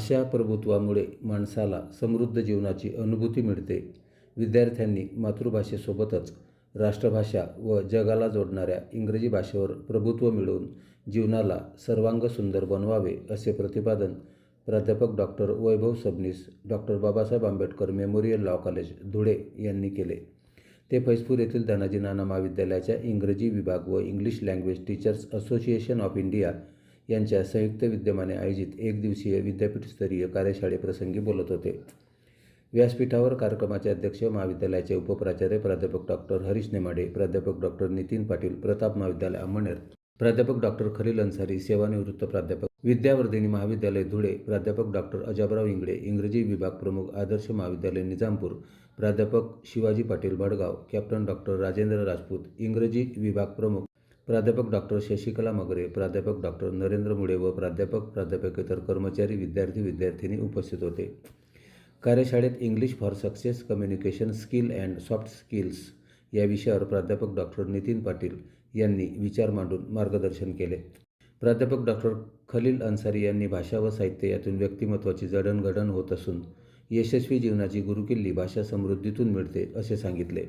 भाषा प्रभुत्वामुळे माणसाला समृद्ध जीवनाची अनुभूती मिळते. विद्यार्थ्यांनी मातृभाषेसोबतच राष्ट्रभाषा व जगाला जोडणाऱ्या इंग्रजी भाषेवर प्रभुत्व मिळवून जीवनाला सर्वांग सुंदर बनवावे असे प्रतिपादन प्राध्यापक doctor Vaibhav Sabnis doctor Babasaheb Ambedkar memorial law college Dhule यांनी केले. ते फैजपूर येथील धनाजी नाना महाविद्यालयाच्या इंग्रजी विभाग व English language teachers association of India यांच्या संयुक्त विद्यमाने आयोजित एक दिवसीय विद्यापीठस्तरीय कार्यशाळेप्रसंगी बोलत होते. व्यासपीठावर कार्यक्रमाचे अध्यक्ष महाविद्यालयाचे उपप्राचार्य प्राध्यापक डॉक्टर हरीश नेमाडे प्राध्यापक डॉक्टर नितीन पाटील प्रताप महाविद्यालय अमळनेर प्राध्यापक डॉक्टर खलील अन्सारी सेवानिवृत्त प्राध्यापक विद्यावर्धिनी महाविद्यालय धुळे प्राध्यापक डॉक्टर अजाबराव इंगळे इंग्रजी विभाग प्रमुख आदर्श महाविद्यालय निजामपूर प्राध्यापक शिवाजी पाटील भडगाव कॅप्टन डॉक्टर राजेंद्र राजपूत इंग्रजी विभाग प्रमुख प्राध्यापक डॉक्टर शशिकला मगरे प्राध्यापक डॉक्टर नरेंद्र मुळे व प्राध्यापक प्राध्यापकेतर कर्मचारी विद्यार्थी विद्यार्थिनी उपस्थित होते. कार्यशाळेत English for success communication skill and soft skills या विषयावर प्राध्यापक डॉक्टर नितीन पाटील यांनी विचार मांडून मार्गदर्शन केले. प्राध्यापक डॉक्टर खलील अन्सारी यांनी भाषा व साहित्य यातून व्यक्तिमत्वाची जडणघडण होत असून यशस्वी जीवनाची गुरुकिल्ली भाषा समृद्धीतून मिळते असे सांगितले.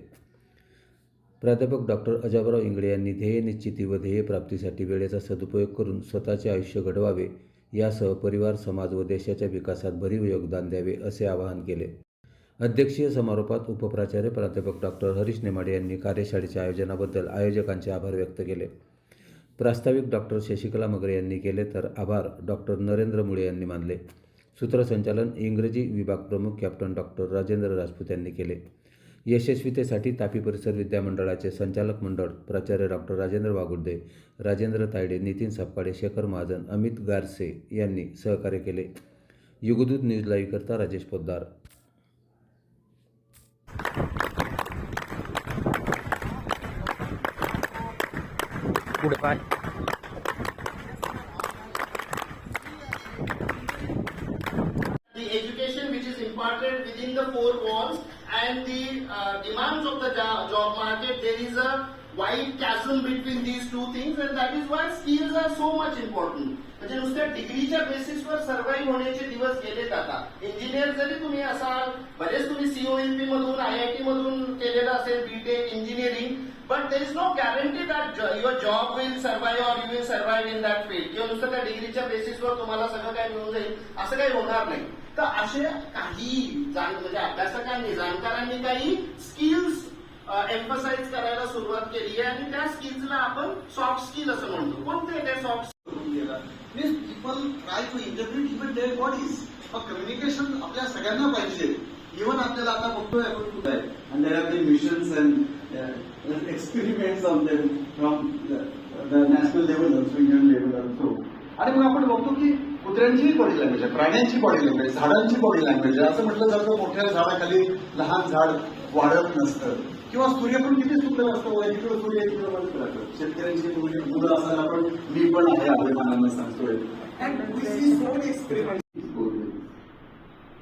प्राध्यापक डॉक्टर अजाबराव इंगळे यांनी ध्येय निश्चिती व ध्येय प्राप्तीसाठी वेळेचा सदुपयोग करून स्वतःचे आयुष्य घडवावे यासह परिवार समाज व देशाच्या विकासात भरीव योगदान द्यावे असे आवाहन केले. अध्यक्षीय समारोपात उपप्राचार्य प्राध्यापक डॉक्टर हरीश नेमाडे यांनी कार्यशाळेच्या आयोजनाबद्दल आयोजकांचे आभार व्यक्त केले. प्रास्ताविक डॉक्टर शशिकला मगरे यांनी केले तर आभार डॉक्टर नरेंद्र मुळे यांनी मानले. सूत्रसंचालन इंग्रजी विभाग प्रमुख कॅप्टन डॉक्टर राजेंद्र राजपूत यांनी केले. यशस्वीतेसाठी तापी परिसर विद्यामंडळाचे संचालक मंडळ प्राचार्य डॉक्टर राजेंद्र वागुर्दे राजेंद्र तायडे नितीन सपकाळे शेखर महाजन अमित गारसे यांनी सहकार्य केले. युगदूत न्यूज लाईव्ह करता राजेश पोद्दार. पुढे imparted within the four walls and the uh, demands of the job market, there is a wide chasm between these two things and that is why skills are so much important. म्हणजे नुसत्या डिग्रीच्या बेसिसवर survive होण्याचे दिवस गेले जातात engineer जरी तुम्ही असाल बरेच तुम्ही सीओएमपी मधून आय आय टी मधून केलेलं असेल बीटेक इंजिनिअरिंग पण there is no guarantee that your job will survive or you will survive in that field किंवा नुसतं त्या डिग्रीच्या बेसिसवर तुम्हाला सगळं काही मिळून जाईल असं काही होणार नाही. तर असे काही जाण म्हणजे अभ्यासकांनी जाणकारांनी काही स्किल्स एम्फसाइज करायला सुरुवात केली आहे आणि त्या स्किल्सला आपण सॉफ्ट स्किल असं म्हणतो. कोणते ते soft skill people try to interpret even their bodies मग कम्युनिकेशन आपल्या सगळ्यांना पाहिजे. इव्हन आपल्याला आता बघतोय आपण कुठे आहे. And there uh, experiments on them from the, the national level also Indian level also आणि मग आपण बघतो की कुत्र्यांचीही बॉडी लँग्वेज आहे प्राण्यांची बॉडी लँग्वेज झाडांची बॉडी लँग्वेज आहे. असं म्हटलं जातं मोठ्या झाडाखाली लहान झाड वाढत नसतं. किंवा सूर्य पण किती सुंदर असतं इकडं सूर्य इकडं बंद राहतं शेतकऱ्यांची मुली मुलं असताना पण मी पण आहे अभिमानानं सांगतोय.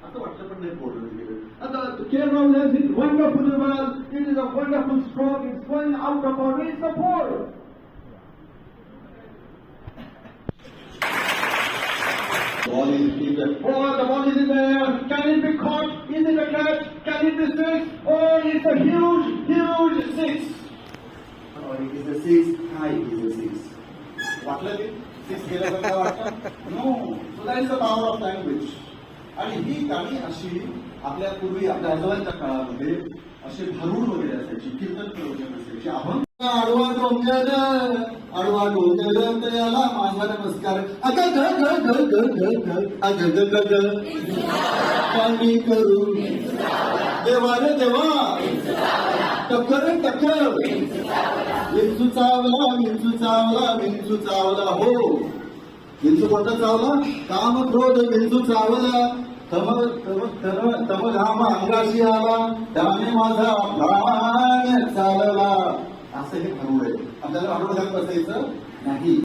असं वाटलं पण नाही बोललं. The Kerala is wonderful well. It is a wonderful stroke. It's going out of our way support. Ball is in the ball, the ball is in there. Can it be caught? Is it a catch? Can it be six? Oh, it's a huge, huge six. Oh, it is a six. Hi, it is a six. What like it? Six, eleven, No. So that is the power of language. आणि ही गाणी अशी आपल्या पूर्वी आपल्या आजोबांच्या काळामध्ये असे भरून वगैरे असायची कीर्तन प्रवचन असायची. आपण आडवा डोंगर आडवा डोंगर त्याला माझा नमस्कार. अग घर ग घर घर ग घर अग ग ग पाणी करू देवा रे देवा. टक्कर टक्कर. विंचू चावला विंचू चावला विंचू चावला हो. विंचू कोणता चावला? काम क्रोध विंचू चावला. तम तम तम तम घाम अंगाशी आला. त्याने माझा प्राण चालला. असं हे आहे. आपल्याला नाही.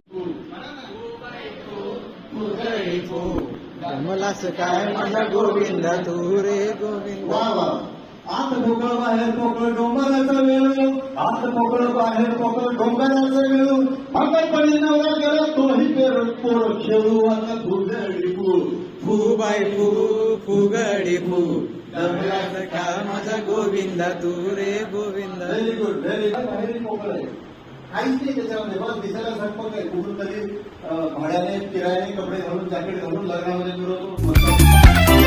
मलाच काय मला गोविंद? तू रे गोविंद. वा वा. आत मोकळ बाहेर मोकळ डोंगराचा वेळ. आत मोकळ बाहेर मोकळ डोंगराचा वेळ. म्हातारपणी नवरा गेला तोही पेर खेळू आता फुल फू बाय फू फुगडी फू. दमलास का माझा गोविंदा तू रे गोविंद. व्हेरी गुड व्हेरी बाहेर काहीच नाही त्याच्यामध्ये. बघ दिसायला झटपट आहे. कुठून तरी भाड्याने किरायाने कपडे घालून जॅकेट घालून लग्नामध्ये फिरवतो.